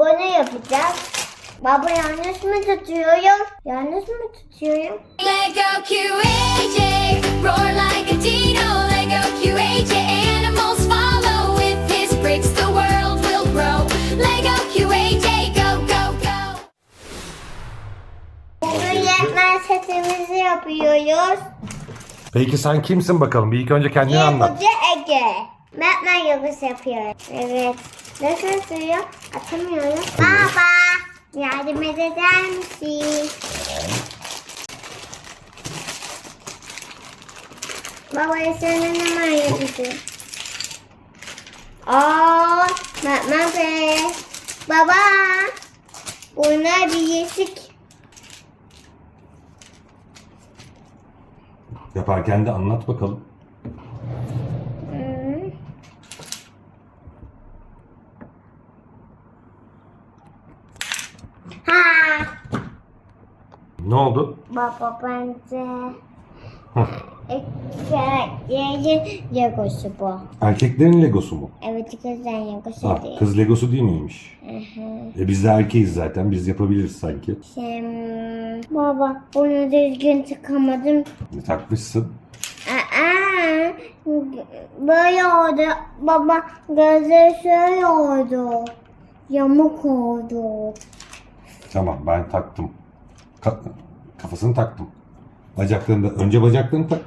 bunu yapacağız. Baba yanlış mı tutuyorum? Yanlış mı tutuyorum? Lego QAJ, roar like a Dino. Lego QAJ, animals follow with his bricks. The world will grow. Lego QAJ, go go go. Bugün yetmen setimizi yapıyoruz. Peki sen kimsin bakalım? Bir ilk önce kendini anlat. Yapıcı Ege. Batman yapısı yapıyoruz. Evet. Nasıl suyu? Atamıyorum. Baba. Yardım eder misin? Baba senin hemen yapısı. Aa, Batman be. Baba. Bunlar bir yeşik. Yaparken de anlat bakalım. Hmm. Ha. Ne oldu? Baba bence erkeklerin legosu bu. Erkeklerin legosu mu? Evet kızların legosu Ha, değil. kız legosu değil miymiş? Hı hı. E biz de erkeğiz zaten. Biz yapabiliriz sanki. Şimdi, baba bunu düzgün tıkamadım. Ne takmışsın? Aa, böyle oldu. Baba gözü şöyle oldu. Yamuk oldu. Tamam ben taktım. Ka- kafasını taktım. Bacaklarını da önce bacaklarını tak.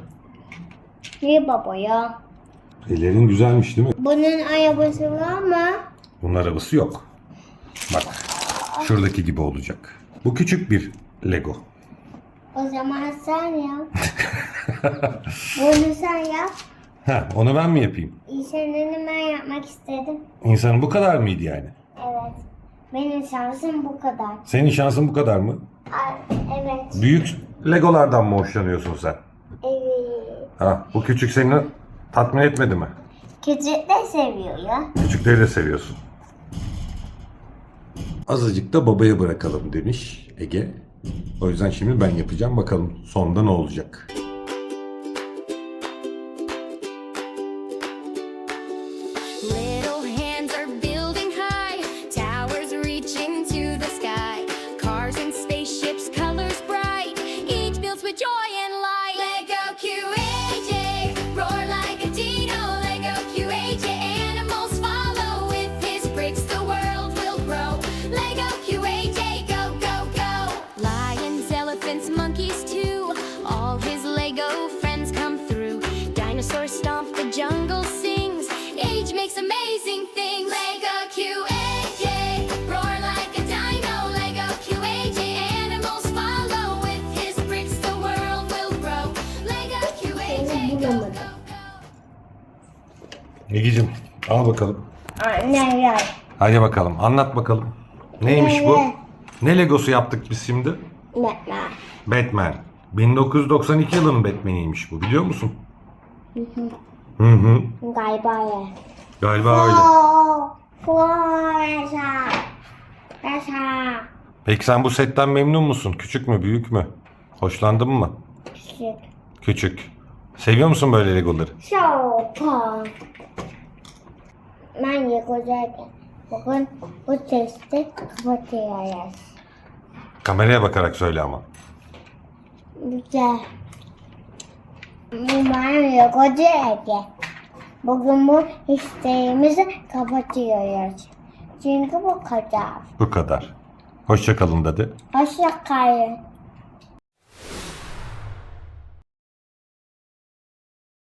İyi baba ya. Ellerin güzelmiş değil mi? Bunun arabası var mı? Bunun arabası yok. Bak şuradaki gibi olacak. Bu küçük bir Lego. O zaman sen yap. Bunu sen yap. Ha, onu ben mi yapayım? İnsanını ben yapmak istedim. İnsanın bu kadar mıydı yani? Evet. Benim şansım bu kadar. Senin şansın bu kadar mı? Ay, evet. Büyük Legolardan mı hoşlanıyorsun sen? Evet. Ha, bu küçük seni tatmin etmedi mi? Küçük de seviyor ya. Küçükleri de seviyorsun. Azıcık da babaya bırakalım demiş Ege. O yüzden şimdi ben yapacağım. Bakalım sonunda ne olacak. Joy and light. Lego QAJ, roar like a Dino. Lego QAJ, animals follow with his bricks. The world will grow. Lego QAJ, go go go. Lions, elephants, monkeys too. All his Lego friends come through. Dinosaurs stomp, the jungle sings. Age makes amazing Go. Ege'cim al bakalım. Anne ya. Hadi bakalım anlat bakalım. Neymiş bu? Ne Legosu yaptık biz şimdi? Batman. Batman. 1992 yılının Batman'iymiş bu biliyor musun? Hı hı. Galiba ya. Galiba öyle. Floresa. Floresa. Peki sen bu setten memnun musun? Küçük mü büyük mü? Hoşlandın mı? Küçük. Küçük. Seviyor musun böyle Legoları? Sopa. Ben yıkacağım. Bugün bu testi kapatıyoruz. Kameraya bakarak söyle ama. Güzel. Ben yıkacağım. Bugün bu isteğimizi kapatıyoruz. Çünkü bu kadar. Bu kadar. Hoşça kalın dedi. Hoşça kalın.